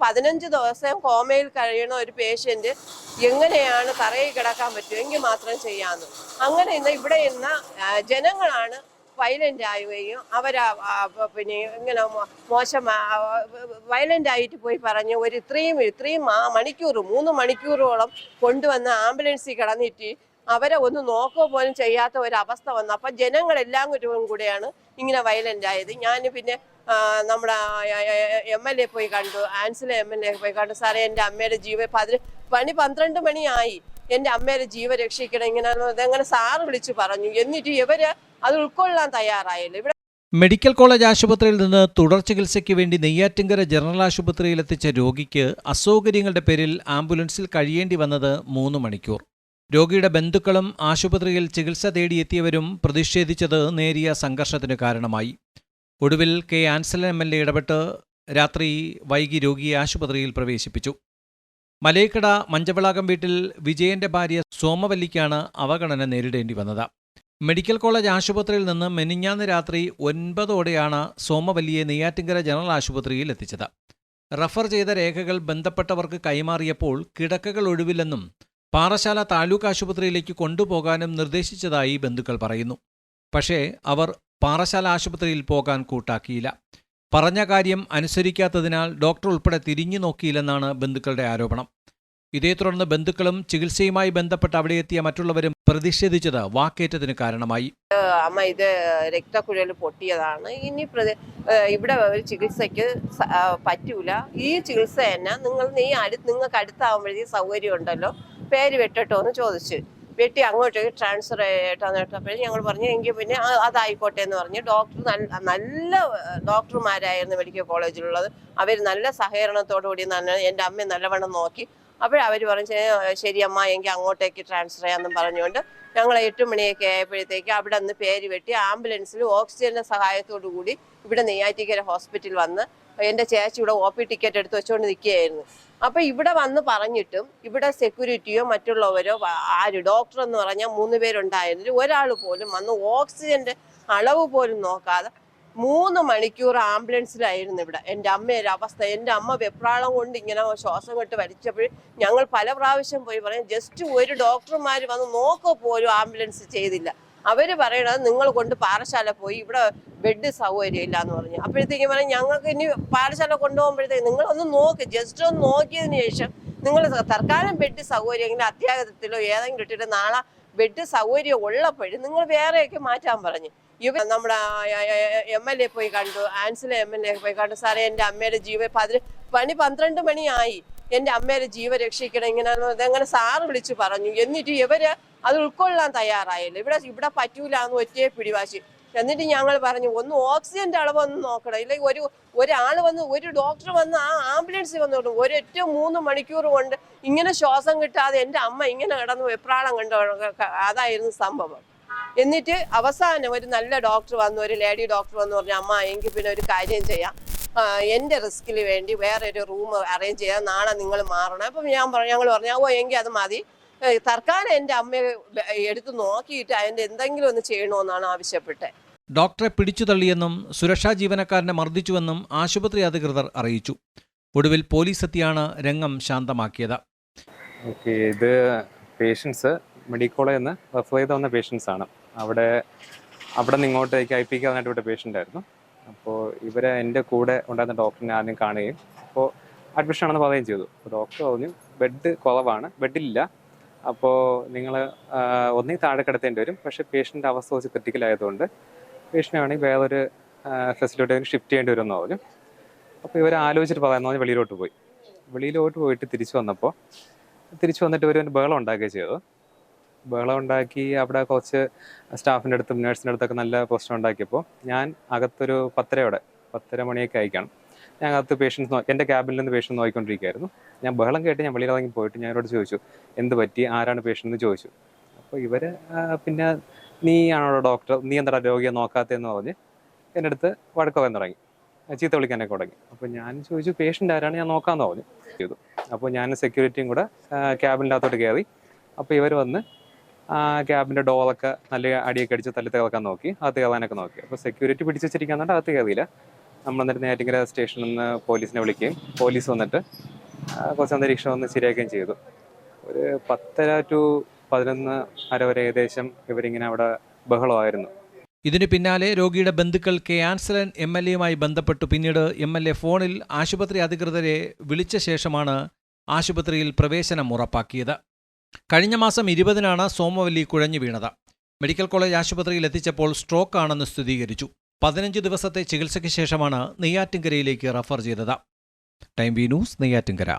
പതിനഞ്ച് ദിവസം കോമയിൽ കഴിയുന്ന ഒരു പേഷ്യന്റ് എങ്ങനെയാണ് തറയിൽ കിടക്കാൻ പറ്റുമെങ്കിൽ മാത്രം ചെയ്യാമെന്ന് അങ്ങനെ ഇന്ന് ഇവിടെ ഇന്ന് ജനങ്ങളാണ് വയലന്റ് ആവുകയും അവർ പിന്നെ ഇങ്ങനെ മോശം വയലന്റ് ആയിട്ട് പോയി പറഞ്ഞ് ഒരു ഇത്രയും ഇത്രയും മണിക്കൂർ മൂന്ന് മണിക്കൂറോളം കൊണ്ടുവന്ന് ആംബുലൻസിൽ കിടന്നിട്ട് അവരെ ഒന്ന് നോക്കുക പോലും ചെയ്യാത്ത ഒരു അവസ്ഥ വന്നു. അപ്പം ജനങ്ങളെല്ലാം കൂടി കൂടെയാണ് ഇങ്ങനെ വയലന്റ് ആയത്. ഞാൻ പിന്നെ നമ്മുടെ എം എൽ എ പോയി കണ്ടു. ആൻസിലെ എം എൽ എ പോയി കണ്ടു. സാറേ എന്റെ അമ്മയുടെ ജീവ പതിന പണി പന്ത്രണ്ട് മണിയായി. എന്റെ അമ്മയുടെ ജീവ രക്ഷിക്കണം ഇങ്ങനെ അതങ്ങനെ സാറ് വിളിച്ചു പറഞ്ഞു. എന്നിട്ട് ഇവർ അത് ഉൾക്കൊള്ളാൻ തയ്യാറായില്ല. ഇവിടെ മെഡിക്കൽ കോളേജ് ആശുപത്രിയിൽ നിന്ന് തുടർ ചികിത്സയ്ക്ക് വേണ്ടി നെയ്യാറ്റിങ്കര ജനറൽ ആശുപത്രിയിൽ എത്തിച്ച രോഗിക്ക് അസൗകര്യങ്ങളുടെ പേരിൽ ആംബുലൻസിൽ കഴിയേണ്ടി വന്നത് മൂന്ന് മണിക്കൂർ. രോഗിയുടെ ബന്ധുക്കളും ആശുപത്രിയിൽ ചികിത്സ തേടിയെത്തിയവരും പ്രതിഷേധിച്ചത് നേരിയ സംഘർഷത്തിന് കാരണമായി. ഒടുവിൽ K. Ansalan M. L. A ഇടപെട്ട് രാത്രി വൈകി രോഗിയെ ആശുപത്രിയിൽ പ്രവേശിപ്പിച്ചു. മലയക്കട മഞ്ചവിളാകം വീട്ടിൽ വിജയന്റെ ഭാര്യ സോമവല്ലിക്കാണ് അവഗണന നേരിടേണ്ടി വന്നത്. മെഡിക്കൽ കോളേജ് ആശുപത്രിയിൽ നിന്ന് മെനിഞ്ഞാന്ന് രാത്രി ഒൻപതോടെയാണ് സോമവല്ലിയെ നെയ്യാറ്റിങ്കര ജനറൽ ആശുപത്രിയിൽ എത്തിച്ചത്. റഫർ ചെയ്ത രേഖകൾ ബന്ധപ്പെട്ടവർക്ക് കൈമാറിയപ്പോൾ കിടക്കകൾ ഒഴിവില്ലെന്നും പാറശാല താലൂക്ക് ആശുപത്രിയിലേക്ക് കൊണ്ടുപോകാനും നിർദ്ദേശിച്ചതായി ബന്ധുക്കൾ പറയുന്നു. പക്ഷേ അവർ പാറശാല ആശുപത്രിയിൽ പോകാൻ കൂട്ടാക്കിയില്ല. പറഞ്ഞ കാര്യം അനുസരിക്കാത്തതിനാൽ ഡോക്ടർ ഉൾപ്പെടെ തിരിഞ്ഞു നോക്കിയില്ലെന്നാണ് ബന്ധുക്കളുടെ ആരോപണം. ഇതേ തുടർന്ന് ബന്ധുക്കളും ചികിത്സയുമായി ബന്ധപ്പെട്ട് അവിടെ എത്തിയ മറ്റുള്ളവരും പ്രതിഷേധിച്ചത് വാക്കേറ്റത്തിന് കാരണമായി. അമ്മ ഇത് രക്തക്കുഴൽ പൊട്ടിയതാണ്. ഇനി ഇവിടെ ഒരു ചികിത്സയ്ക്ക് പറ്റൂല. ഈ ചികിത്സ തന്നെ നിങ്ങൾ നീ അടുത്ത് നിങ്ങൾക്ക് അടുത്താവുമ്പോഴേ സൗകര്യം ഉണ്ടല്ലോ പേര് വെട്ടട്ടോ എന്ന് ചോദിച്ചു. വെട്ടി അങ്ങോട്ടേക്ക് ട്രാൻസ്ഫർ ചെയ്യട്ടാന്ന് കേട്ടപ്പോഴും ഞങ്ങൾ പറഞ്ഞു എങ്കിൽ പിന്നെ അതായിക്കോട്ടെ എന്ന് പറഞ്ഞു. ഡോക്ടർ നല്ല ഡോക്ടർമാരായിരുന്നു മെഡിക്കൽ കോളേജിലുള്ളത്. അവർ നല്ല സഹകരണത്തോടു കൂടി നല്ല എന്റെ അമ്മ നല്ലവണ്ണം നോക്കി. അപ്പോഴവർ പറഞ്ഞു "ഏ, ശരി അമ്മ എങ്കിൽ അങ്ങോട്ടേക്ക് ട്രാൻസ്ഫർ ചെയ്യാമെന്നും പറഞ്ഞുകൊണ്ട് ഞങ്ങൾ എട്ട് മണിയൊക്കെ ആയപ്പോഴത്തേക്ക് അവിടെ നിന്ന് പേര് വെട്ടി ആംബുലൻസിൽ ഓക്സിജന്റെ സഹായത്തോടു കൂടി ഇവിടെ നെയ്യാറ്റിക്കര ഹോസ്പിറ്റലിൽ വന്ന് എന്റെ ചേച്ചി ഇവിടെ ഒ പി ടിക്കറ്റ് എടുത്ത് വെച്ചുകൊണ്ട് നിൽക്കുകയായിരുന്നു അപ്പൊ ഇവിടെ വന്ന് പറഞ്ഞിട്ടും ഇവിടെ സെക്യൂരിറ്റിയോ മറ്റുള്ളവരോ ആര് ഡോക്ടർ എന്ന് പറഞ്ഞാൽ മൂന്ന് പേരുണ്ടായിരുന്നു ഒരാൾ പോലും വന്ന് ഓക്സിജന്റെ അളവ് പോലും നോക്കാതെ മൂന്ന് മണിക്കൂർ ആംബുലൻസിലായിരുന്നു ഇവിടെ. എന്റെ അമ്മയുടെ അവസ്ഥ. എന്റെ അമ്മ വെപ്രാളം കൊണ്ട് ഇങ്ങനെ ശ്വാസം കെട്ട് വലിച്ചപ്പോൾ ഞങ്ങൾ പല പ്രാവശ്യം പോയി പറയും ജസ്റ്റ് ഒരു ഡോക്ടർമാർ വന്ന് നോക്കുക പോലും ആംബുലൻസ് ചെയ്തില്ല. അവർ പറയണത് നിങ്ങൾ കൊണ്ട് പാറശാല പോയി ഇവിടെ ബെഡ് സൗകര്യം ഇല്ല എന്ന് പറഞ്ഞു. അപ്പോഴത്തേക്കും പറയും ഞങ്ങൾക്ക് ഇനി പാറശാല കൊണ്ടുപോകുമ്പോഴത്തേക്ക് നിങ്ങളൊന്ന് നോക്ക് ജസ്റ്റ് ഒന്ന് നോക്കിയതിന് ശേഷം നിങ്ങൾ തൽക്കാലം ബെഡ് സൗകര്യമെങ്കിലും അത്യാഹിതത്തിലോ ഏതെങ്കിലും ഇട്ടിട്ട് നാളെ ബെഡ് സൗകര്യം ഉള്ളപ്പോഴും നിങ്ങൾ വേറെയൊക്കെ മാറ്റാൻ പറഞ്ഞു. ഇവ നമ്മുടെ എം എൽ എ പോയി കണ്ടു ആൻസിലെ എം എൽ എ പോയി കണ്ടു. സാറേ എന്റെ അമ്മയുടെ ജീവ പതിന് പണി പന്ത്രണ്ട് മണിയായി. എന്റെ അമ്മയുടെ ജീവൻ രക്ഷിക്കണം ഇങ്ങനെ അതങ്ങനെ സാറ് വിളിച്ചു പറഞ്ഞു. എന്നിട്ട് ഇവർ അത് ഉൾക്കൊള്ളാൻ തയ്യാറായില്ല. ഇവിടെ ഇവിടെ പറ്റൂല എന്ന് ഒറ്റയെ പിടിവാശി. എന്നിട്ട് ഞങ്ങൾ പറഞ്ഞു ഒന്ന് ഓക്സിജന്റെ അളവ് ഒന്ന് നോക്കണം. ഇല്ലെങ്കിൽ ഒരു ഒരാൾ വന്ന് ഒരു ഡോക്ടർ വന്ന് ആ ആംബുലൻസിൽ വന്നോട്ടും ഒരൊറ്റ മൂന്ന് മണിക്കൂർ കൊണ്ട് ഇങ്ങനെ ശ്വാസം കിട്ടാതെ എന്റെ അമ്മ ഇങ്ങനെ കിടന്ന് വെപ്രാളം കണ്ടു അതായിരുന്നു സംഭവം. എന്നിട്ട് അവസാനം ഒരു നല്ല ഡോക്ടർ വന്നു ഒരു ലേഡി ഡോക്ടർ വന്നു പറഞ്ഞു അമ്മ എങ്കിൽ പിന്നെ ഒരു കാര്യം ചെയ്യാം. എന്റെ റിസ്കിൽ വേണ്ടി വേറെ ഒരു റൂം അറേഞ്ച് ചെയ്താൽ നാളെ നിങ്ങൾ മാറണം. അപ്പം ഞാൻ പറഞ്ഞു ഞങ്ങൾ പറഞ്ഞു ഓ എങ്കിൽ അത് മതി. ഏ, എന്റെ എന്റെ അമ്മയെ എടുത്തു നോക്കിയിട്ട് അതിന്റെ എന്തെങ്കിലും ഒന്ന് ചെയ്യണമെന്നാണ് ആവശ്യപ്പെട്ടത് ഡോക്ടറെ പിടിച്ചു തള്ളിയെന്നും സുരക്ഷാ ജീവനക്കാരനെ മർദ്ദിച്ചുവെന്നും ആശുപത്രി അധികൃതർ അറിയിച്ചു. ഒടുവിൽ പോലീസ് എത്തിയാണ് രംഗം ശാന്തമാക്കിയത്. ഓക്കെ ഇത് പേഷ്യൻസ് മെഡിക്കൽ കോളേജിൽ നിന്ന് റെഫർ ചെയ്ത് വന്ന പേഷ്യൻസ് ആണ് അവിടെ അവിടെ നിന്ന് ഇങ്ങോട്ടേക്ക് ഐ പിക്ക് വന്നിട്ട് വിട്ട പേഷ്യന്റ് ആയിരുന്നു. അപ്പോൾ ഇവരെ എന്റെ കൂടെ ഉണ്ടായിരുന്ന ഡോക്ടറിനെ ആദ്യം കാണുകയും അപ്പോൾ അഡ്മിഷൻ ആണെന്ന് പറയുകയും ചെയ്തു. അപ്പോൾ ഡോക്ടർ പറഞ്ഞു ബെഡ് കുറവാണ് ബെഡില്ല അപ്പോൾ നിങ്ങൾ ഒന്നേ താഴെ കിടത്തേണ്ടി വരും. പക്ഷേ പേഷ്യന്റെ അവസ്ഥ കുറച്ച് ക്രിട്ടിക്കൽ ആയതുകൊണ്ട് പേഷ്യന്റ് ആണെങ്കിൽ വേറൊരു ഫെസിലിറ്റി ഷിഫ്റ്റ് ചെയ്യേണ്ടി എന്ന് പറഞ്ഞു. അപ്പോൾ ഇവർ ആലോചിച്ചിട്ട് പറയാമെന്ന് പറഞ്ഞ് വെളിയിലോട്ട് പോയി. വെളിയിലോട്ട് പോയിട്ട് തിരിച്ചു വന്നപ്പോൾ തിരിച്ചു വന്നിട്ട് ഇവർ ബഹളം ഉണ്ടാക്കുകയും ചെയ്തു. ബഹളം ഉണ്ടാക്കി അവിടെ കുറച്ച് സ്റ്റാഫിന്റെ അടുത്തും നേഴ്സിന്റെ അടുത്തൊക്കെ നല്ല പ്രശ്നം ഉണ്ടാക്കിയപ്പോൾ ഞാൻ അകത്തൊരു പത്തരയോടെ പത്തര മണിയൊക്കെ ആയിക്കാണ്. ഞാൻ അകത്ത് പേഷ്യൻസ് നോ എന്റെ ക്യാബിനിൽ നിന്ന് പേഷ്യന്റ് നോക്കിക്കൊണ്ടിരിക്കുകയായിരുന്നു ഞാൻ ബഹളം കേട്ട് ഞാൻ വെളിയിൽ ഇറങ്ങി പോയിട്ട് ഇവരോട് ചോദിച്ചു എന്ത് പറ്റി? ആരാണ് പേഷ്യന്റ് എന്ന് ചോദിച്ചു. അപ്പോൾ ഇവർ പിന്നെ നീ ആണോ ഡോക്ടർ നീ എന്താ രോഗിയെ നോക്കാത്തതെന്ന് പറഞ്ഞ് എന്റെ അടുത്ത് വഴക്കൊക്കെ തുടങ്ങി. ചീത്ത വിളിക്കാനൊക്കെ തുടങ്ങി. അപ്പോൾ ഞാൻ ചോദിച്ചു പേഷ്യന്റ് ആരാണ്? ഞാൻ നോക്കാമെന്ന് പറഞ്ഞു. ചെയ്തു. അപ്പോൾ ഞാൻ സെക്യൂരിറ്റിയും കൂടെ ക്യാബിന്റെ അകത്തോട്ട് കയറി. അപ്പോൾ ഇവർ വന്ന് ആ ക്യാബിന്റെ ഡോളൊക്കെ നല്ല അടിയൊക്കെ അടിച്ച് തല്ലി തകർക്കാൻ നോക്കി അത് കയറാനൊക്കെ നോക്കി. അപ്പോൾ സെക്യൂരിറ്റി പിടിച്ച് വെച്ചിരിക്കാന്നുണ്ട് അകത്ത് കയറിയില്ല നമ്മൾ എന്നിട്ട് നെയ്യാറ്റിങ്കര സ്റ്റേഷനിൽ നിന്ന് പോലീസിനെ വിളിക്കുകയും പോലീസ് വന്നിട്ട് കുറച്ച് അന്തരീക്ഷം ഒന്ന് ശരിയാക്കുകയും ചെയ്തു. ഒരു പത്തര ടു പതിനൊന്ന് അര വരെ ഏകദേശം ഇവരിങ്ങനെ അവിടെ ബഹളമായിരുന്നു. ഇതിനു പിന്നാലെ രോഗിയുടെ ബന്ധുക്കൾ കെ ആൻസലൻ എം എൽ എയുമായി ബന്ധപ്പെട്ടു. പിന്നീട് എം എൽ എ ഫോണിൽ ആശുപത്രി അധികൃതരെ വിളിച്ച ശേഷമാണ് ആശുപത്രിയിൽ പ്രവേശനം ഉറപ്പാക്കിയത്. കഴിഞ്ഞ മാസം ഇരുപതിനാണ് സോമവല്ലി കുഴഞ്ഞു വീണത്. മെഡിക്കൽ കോളേജ് ആശുപത്രിയിൽ എത്തിച്ചപ്പോൾ സ്ട്രോക്ക് ആണെന്ന് സ്ഥിരീകരിച്ചു. പതിനഞ്ച് ദിവസത്തെ ചികിത്സയ്ക്ക് ശേഷമാണ് നെയ്യാറ്റിൻകരയിലേക്ക് റഫർ ചെയ്തത്. Time V news Neyyattinkara.